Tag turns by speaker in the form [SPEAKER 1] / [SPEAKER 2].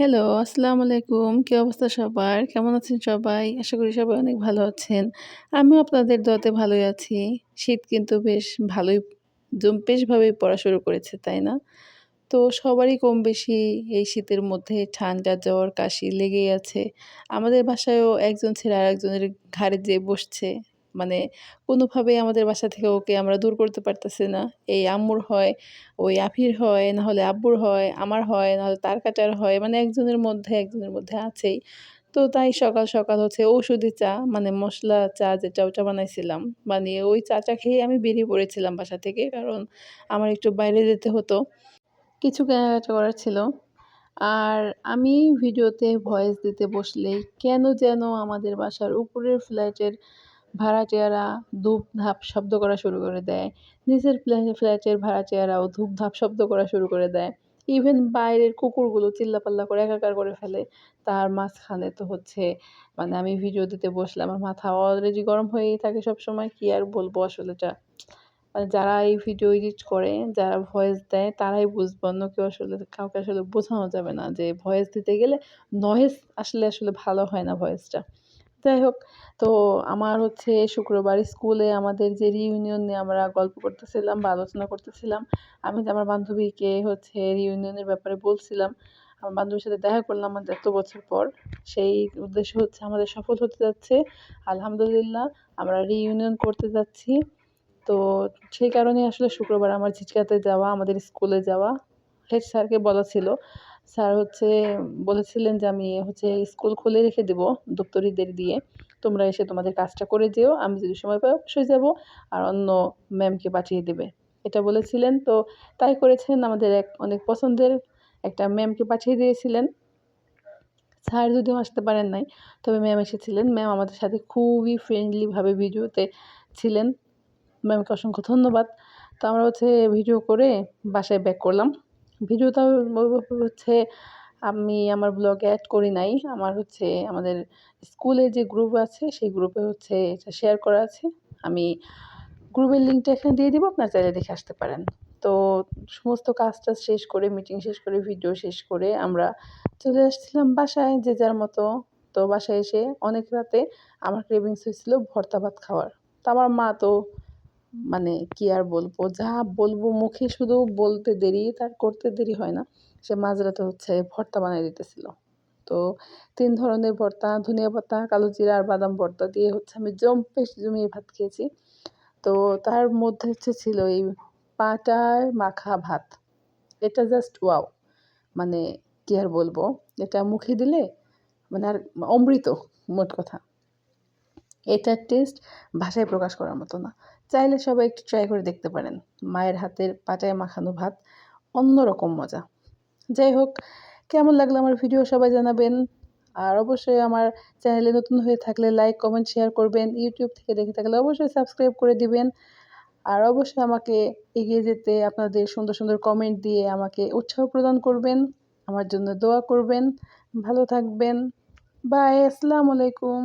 [SPEAKER 1] Hello, আসসালামু আলাইকুম। কী অবস্থা সবার? কেমন আছেন সবাই? আশা করি সবাই অনেক ভালো আছেন। আমিও আপনাদের দোয়াতে ভালোই আছি। শীত কিন্তু বেশ ভালোই জম বেশভাবেই পড়া শুরু করেছে, তাই না? তো সবারই কম বেশি এই শীতের মধ্যে ঠান্ডা, জ্বর, কাশি লেগেই আছে। আমাদের বাসায়ও একজন ছেড়ে আরেকজনের ঘাড়ে যেয়ে বসছে। মানে কোনোভাবেই আমাদের বাসা থেকে ওকে আমরা দূর করতে পারতেছি না। এই আম্মুর হয়, ওই আফির হয়, নাহলে আব্বুর হয়, আমার হয়, নাহলে তার কাটার হয়। মানে একজনের মধ্যে একজনের মধ্যে আছেই। তো তাই সকাল, সকাল হচ্ছে ঔষধি চা মানে মশলা চা যেটা ওটা বানাইছিলাম। বানিয়ে ওই চাটা খেয়ে আমি বেরিয়ে পড়েছিলাম বাসা থেকে। কারণ আমার একটু বাইরে যেতে হতো। কিছু কেনাকাটা করার ছিল। আর আমি ভিডিওতে ভয়েস দিতে বসলেই কেন যেন আমাদের বাসার উপরের ফ্ল্যাটের ভাড়াটিয়ারা ধূপ-ধাপ শব্দ করা শুরু করে দেয়। নিচের ফ্ল্যাটের ভাড়াটিয়ারাও ধূপ-ধাপ শব্দ করা শুরু করে দেয়। ইভেন বাইরের কুকুরগুলো চিল্লাপাল্লা করে একাকার করে ফেলে। তার মাঝখানে তো হচ্ছে মানে আমি ভিডিও দিতে বসলে আমার মাথা অলরেডি গরম হয়েই থাকে সবসময়। কি আর বলব আসলে এটা মানে যারা এই ভিডিও এডিট করে, যারা ভয়েস দেয় তারাই বুঝবে। অন্য কেউ আসলে কাউকে আসলে বোঝানো যাবে না যে ভয়েস দিতে গেলে নয়েজ আসলে আসলে ভালো হয় না ভয়েসটা। যাই হোক, তো আমার হচ্ছে শুক্রবার স্কুলে আমাদের যে রিইউনিয়ন নিয়ে আমরা গল্প করতেছিলাম বা আলোচনা করতেছিলাম, আমি আমার বান্ধবীকে হচ্ছে রিউনিয়নের ব্যাপারে বলছিলাম, আমার বান্ধবীর সাথে দেখা করলাম আমাদের এত বছর পর, সেই উদ্দেশ্য হচ্ছে আমাদের সফল হতে যাচ্ছে। আলহামদুলিল্লাহ, আমরা রিইউনিয়ন করতে যাচ্ছি। তো সেই কারণে আসলে শুক্রবার আমার ঝিচকাতে যাওয়া, আমাদের স্কুলে যাওয়া হেড স্যারকে বলা ছিল। স্যার হচ্ছে বলেছিলেন যে, আমি হচ্ছে স্কুল খুলে রেখে দেবো দপ্তরিদের দিয়ে। তোমরা এসে তোমাদের কাজটা করে যেও। আমি যদি সময় পাই অবশ্যই যাব। আর অন্য ম্যামকে পাঠিয়ে দেবে। এটা বলেছিলেন। তো তাই করেছেন। আমাদের এক, অনেক পছন্দের একটা ম্যামকে পাঠিয়ে দিয়েছিলেন। স্যার যদিও আসতে পারেন নাই, তবে ম্যাম এসেছিলেন। ম্যাম আমাদের সাথে খুবই ফ্রেন্ডলিভাবে ভিডিওতে ছিলেন। ম্যামকে অসংখ্য ধন্যবাদ। তো আমরা হচ্ছে ভিডিও করে বাসায় ব্যাক করলাম। ভিডিওটা হচ্ছে আমি আমার ব্লগে অ্যাড করি নাই। আমার হচ্ছে আমাদের স্কুলে যে গ্রুপ আছে, সেই গ্রুপে হচ্ছে এটা শেয়ার করা আছে। আমি গ্রুপের লিঙ্কটা এখানে দিয়ে দিব, আপনার চাইলে দেখে আসতে পারেন। তো সমস্ত কাজটা শেষ করে মিটিং শেষ করে ভিডিও শেষ করে আমরা চলে আসছিলাম বাসায় যে যার মতো। তো বাসায় এসে অনেক রাতে আমার ক্রেভিংস হয়েছিল ভর্তা ভাত খাওয়ার। তো আমার মা তো মানে কি আর বলব? যা বলব মুখে শুধু বলতে দেরি, তার করতে দেরি হয় না। সে মাঝরাতে হচ্ছে ভর্তা বানিয়ে দিতেছিল। তো তিন ধরনের ভর্তা, ধনিয়া পাতা, কালো জিরা আর বাদাম ভর্তা দিয়ে হচ্ছে আমি জম্পে জমিয়ে ভাত খেয়েছি। তো তার মধ্যে হচ্ছে ছিল এই পাটায় মাখা ভাত। এটা জাস্ট ওয়াও মানে কি আর বলব? এটা মুখে দিলে মানে আর অমৃত, মোট কথা। এটার টেস্ট ভাষায় প্রকাশ করার মতো না। চাইলে সবাই একটু ট্রাই করে দেখতে পারেন। মায়ের হাতের পাটায় মাখানো ভাত অন্যরকম মজা। যাই হোক, কেমন লাগল আমার ভিডিও সবাই জানাবেন। আর অবশ্যই আমার চ্যানেলে নতুন হয়ে থাকলে লাইক কমেন্ট শেয়ার করবেন। ইউটিউব থেকে দেখে থাকলে অবশ্যই সাবস্ক্রাইব করে দিবেন। আর অবশ্যই আমাকে এগিয়ে যেতে, আপনাদের সুন্দর সুন্দর কমেন্ট দিয়ে আমাকে উৎসাহ প্রদান করবেন। আমার জন্য দোয়া করবেন। ভালো থাকবেন। বাই আসসালামু আলাইকুম।